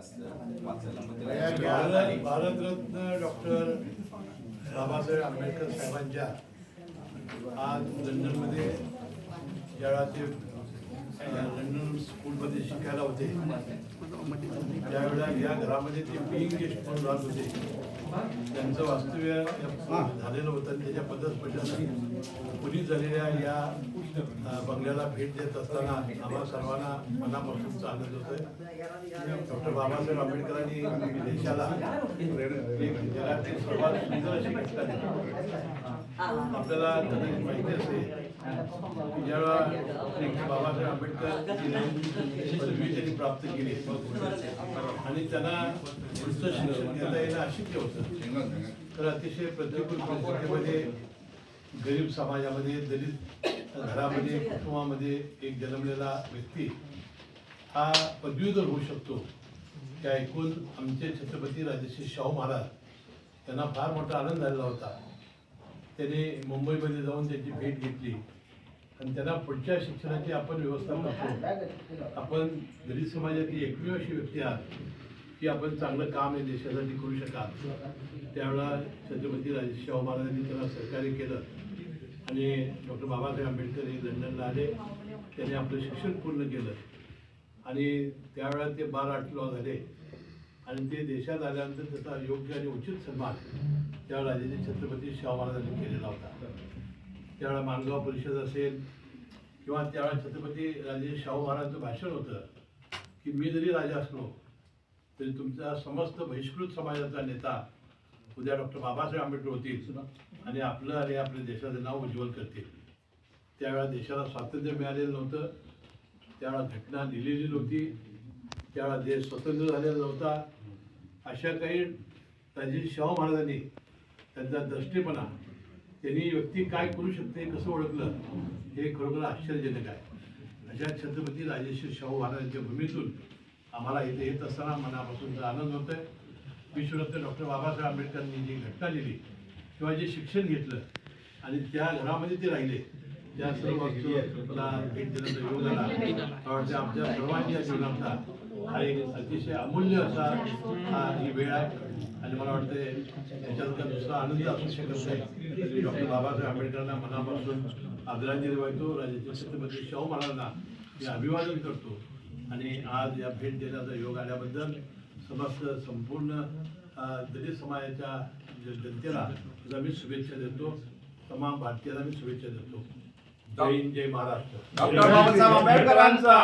वाचायला मग या त्याला भारत- भारतरत्न डॉक्टर बाबासाहेब आंबेडकर साहेबांच्या आज लंडनमध्ये ज्यावेळा ते अ, लंडन स्कूलमध्ये शिकायला होते. त्यावेळेला या घरामध्ये ते बिईंग गेस्ट म्हणून राहत होते. त्यांचं वास्तव्य झालेलं होतं आणि त्याच्या पदस्पर्शासाठी पुलिस झालेल्या या बंगल्याला भेट देत असताना आम्हा सर्वांना मनापासून आनंद होतोय डॉक्टर बाबासाहेब आंबेडकरांनी देशाला आपल्याला माहिती असेल ज्यावेळा बाबासाहेब आंबेडकर पदवी त्यांनी प्राप्त केली. आणि त्यांना पुढचं घेता येणं अशक्य होतं. तर अतिशय प्रतिकूल परिस्थितीमध्ये गरीब समाजामध्ये दलित घरामध्ये कुटुंबामध्ये एक जन्मलेला व्यक्ती हा पदवीधर होऊ शकतो. ते ऐकून आमचे छत्रपती राजश्री शाहू महाराज त्यांना फार मोठा आनंद झालेला होता. त्याने मुंबईमध्ये जाऊन त्याची भेट घेतली. आणि त्यांना पुढच्या शिक्षणाची आपण व्यवस्था करतो आपण दलित समाजातली एकमेव अशी व्यक्ती आहात की आपण चांगलं काम हे देशासाठी करू शकाल. त्यावेळेला छत्रपती राजेश शाहू महाराजांनी त्याला सहकार्य केलं. आणि डॉक्टर बाबासाहेब आंबेडकर हे लंडनला आले. त्यांनी आपलं शिक्षण पूर्ण केलं. आणि त्यावेळेला ते बार आठ लॉ झाले. आणि ते देशात आल्यानंतर त्याचा योग्य आणि उचित सन्मान त्या राजाचे छत्रपती शाहू महाराजांनी केलेला होता. त्यावेळेला मानगाव परिषद असेल किंवा त्यावेळेला छत्रपती राजे शाहू महाराजांचं भाषण होतं की मी जरी राजा असलो तरी तुमचा समस्त बहिष्कृत समाजाचा नेता उद्या डॉक्टर बाबासाहेब आंबेडकर होतील आणि आपलं आणि आपल्या देशाचं नाव उज्ज्वल करतील. त्यावेळेला देशाला स्वातंत्र्य मिळालेलं नव्हतं त्यावेळा घटना लिहिलेली नव्हती त्यावेळा देश स्वतंत्र झालेला नव्हता. अशा काही राजे शाहू महाराजांनी त्यांचा दृष्टीपणा त्यांनी व्यक्ती काय करू शकते कसं ओळखलं हे खरोखर आश्चर्यजनक आहे. अशा छत्रपती राजेश्वर शाहू महाराजांच्या भूमीतून आम्हाला इथे येत असताना मनापासून आनंद होतोय. विश्वरत्न डॉक्टर बाबासाहेब आंबेडकरांनी जी घटना लिहिली किंवा जे शिक्षण घेतलं आणि त्या घरामध्ये ते राहिले त्या सर्व वस्तूला भेट देण्याचा योग आला वाटतं आमच्या सर्वांच्या जीवनातला हा एक अतिशय अमूल्य असा हा ही वेळ आहे. आणि मला वाटते याच्यात दुसरा आनंद असू शकत नाही. डॉक्टर बाबासाहेब आंबेडकरांना मनापासून आदरांजली वाहतो. राज्याचे छत्रपती शाहू महाराजांना मी अभिवादन करतो. आणि आज या भेट देण्याचा योग आल्याबद्दल समस्त संपूर्ण दलित समाजाच्या जनतेला मी शुभेच्छा देतो. तमाम भारतीयांना मी शुभेच्छा देतो. जय महाराष्ट्र. डॉक्टर बाबासाहेब आंबेडकरांचा.